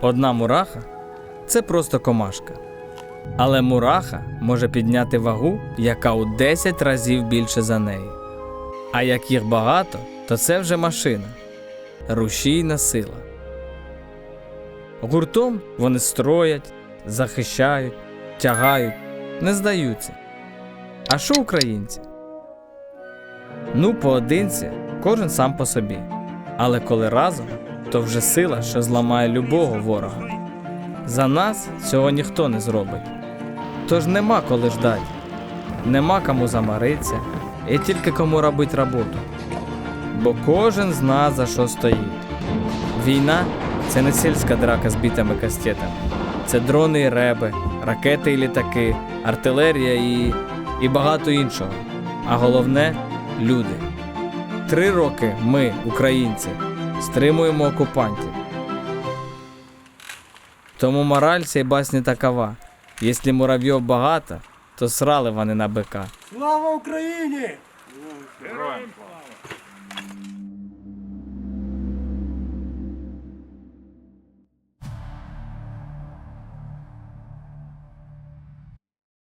Одна мураха це просто комашка. Але мураха може підняти вагу, яка у 10 разів більше за неї. А як їх багато, то це вже машина рушійна сила. Гуртом вони строять, захищають, тягають, не здаються. А що українці? Ну, поодинці, кожен сам по собі. Але коли разом, то вже сила, що зламає любого ворога. За нас цього ніхто не зробить. Тож нема коли ждати, нема кому замаритися, і тільки кому робить роботу. Бо кожен зна за що стоїть. Війна це не сільська драка з бітами кастетами. Це дрони і реби, ракети і літаки, артилерія і, і багато іншого. А головне люди. Три роки ми, українці, стримуємо окупантів. Тому мораль цієї басні такова. Якщо муравйов багато, то срали вони на бика. Слава Україні!